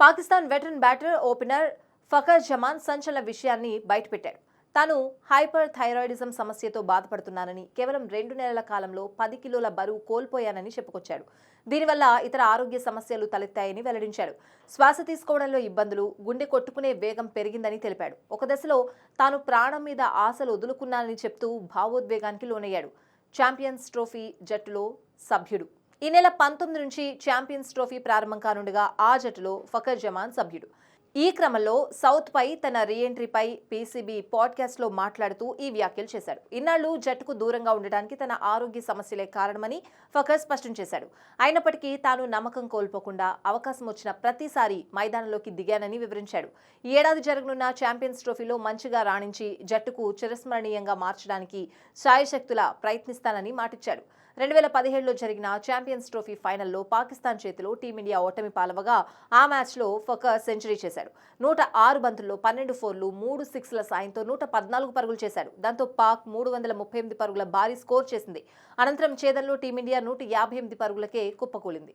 Pakistan veteran batter opener Fakhar Zaman సంచలన విషయాన్ని బయటపెట్టాడు తాను హైపర్ థైరాయిడిజం సమస్యతో బాధపడుతున్నానని కేవలం రెండు నెలల కాలంలో పది కిలోల బరువు కోల్పోయానని చెప్పుకొచ్చాడు. దీనివల్ల ఇతర ఆరోగ్య సమస్యలు తలెత్తాయని వెల్లడించాడు. శ్వాస తీసుకోవడంలో ఇబ్బందులు గుండె కొట్టుకునే వేగం పెరిగిందని తెలిపాడు. ఒక దశలో తాను ప్రాణం మీద ఆశలు వదులుకున్నానని చెప్తూ భావోద్వేగానికి లోనయ్యాడు. ఛాంపియన్స్ ట్రోఫీ జట్టులో సభ్యుడు. ఈ నెల పంతొమ్మిది నుంచి ఛాంపియన్స్ ట్రోఫీ ప్రారంభం కానుండగా ఆ జట్టులో ఫకర్ జమాన్ సభ్యుడు. ఈ క్రమంలో సౌత్ పై తన రీఎంట్రీపై పీసీబీ పాడ్కాస్ట్లో మాట్లాడుతూ ఈ వ్యాఖ్యలు చేశాడు. ఇన్నాళ్ళు జట్టుకు దూరంగా ఉండడానికి తన ఆరోగ్య సమస్యలే కారణమని ఫకర్ స్పష్టం చేశాడు. అయినప్పటికీ తాను నమ్మకం కోల్పోకుండా అవకాశం వచ్చిన ప్రతిసారి మైదానంలోకి దిగానని వివరించాడు. ఈ ఏడాది జరగనున్న ఛాంపియన్స్ ట్రోఫీలో మంచిగా రాణించి జట్టుకు చిరస్మరణీయంగా మార్చడానికి శాయశక్తులా ప్రయత్నిస్తానని మాటిచ్చాడు. రెండు వేల పదిహేడులో జరిగిన ఛాంపియన్స్ ట్రోఫీ ఫైనల్లో పాకిస్తాన్ చేతిలో టీమిండియా ఓటమి పాలవగా ఆ మ్యాచ్లో ఫకర్ సెంచరీ చేశాడు. నూట ఆరు బంతుల్లో పన్నెండు ఫోర్లు మూడు సిక్స్ల సాయంతో నూట పద్నాలుగు పరుగులు చేశాడు దాంతో పాక్ మూడు వందల ముప్పై ఎనిమిది పరుగుల భారీ స్కోర్ చేసింది. అనంతరం ఛేదంలో టీమిండియా నూట యాభై ఎనిమిది పరుగులకే కుప్పకూలింది.